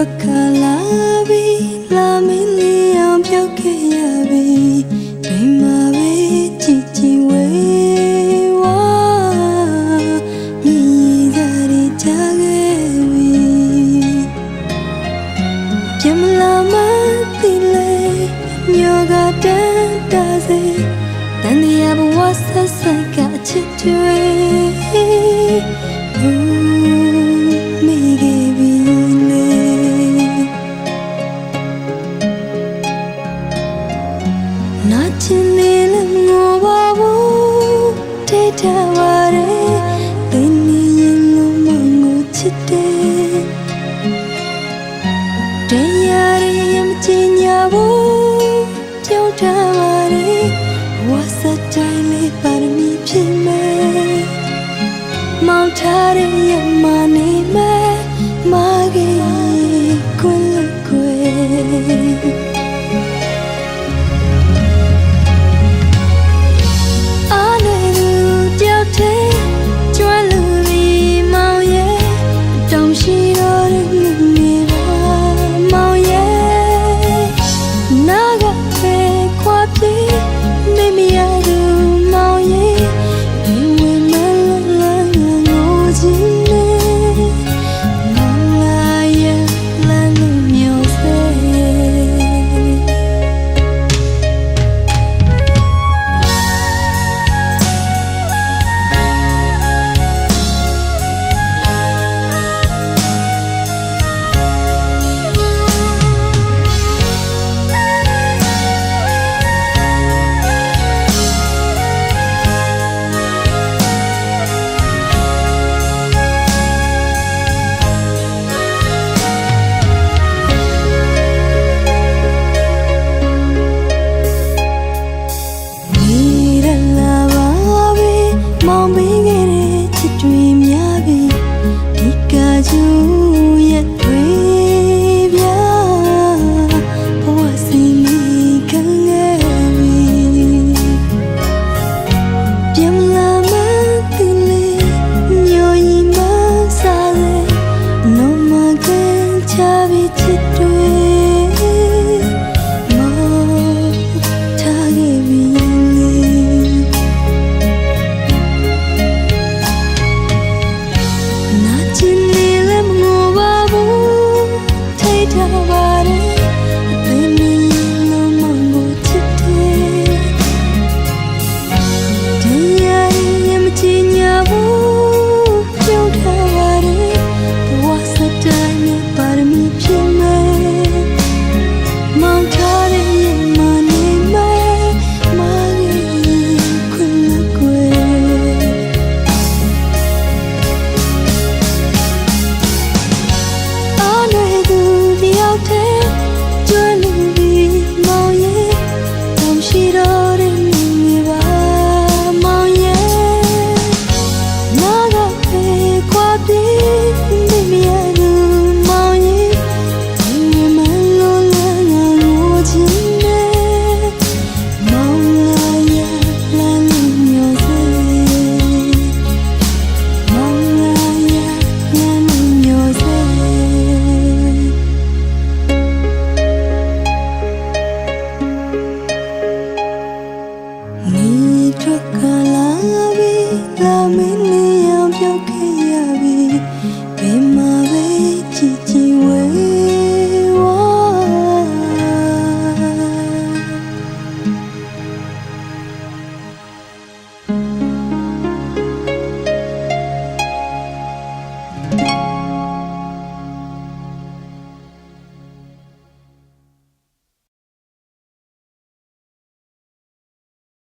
ထွက်ခလာပြီလာမင်းလေးအောင်ပြောက်ခဲ့ရပြီဒီမှာပဲကြည်ကြည်ဝဲဝါမြည်ရတဲ့ကြခဲ့ပြီပြမလာမသိလေညောကတန်တစေတန်ရဘဝဆက်ဆက်က နာချင်နေလည်းငိုပါဘူးတိတ်ထားပါရဲ့သင်နေရင်ငုံငုံချစ်တယ်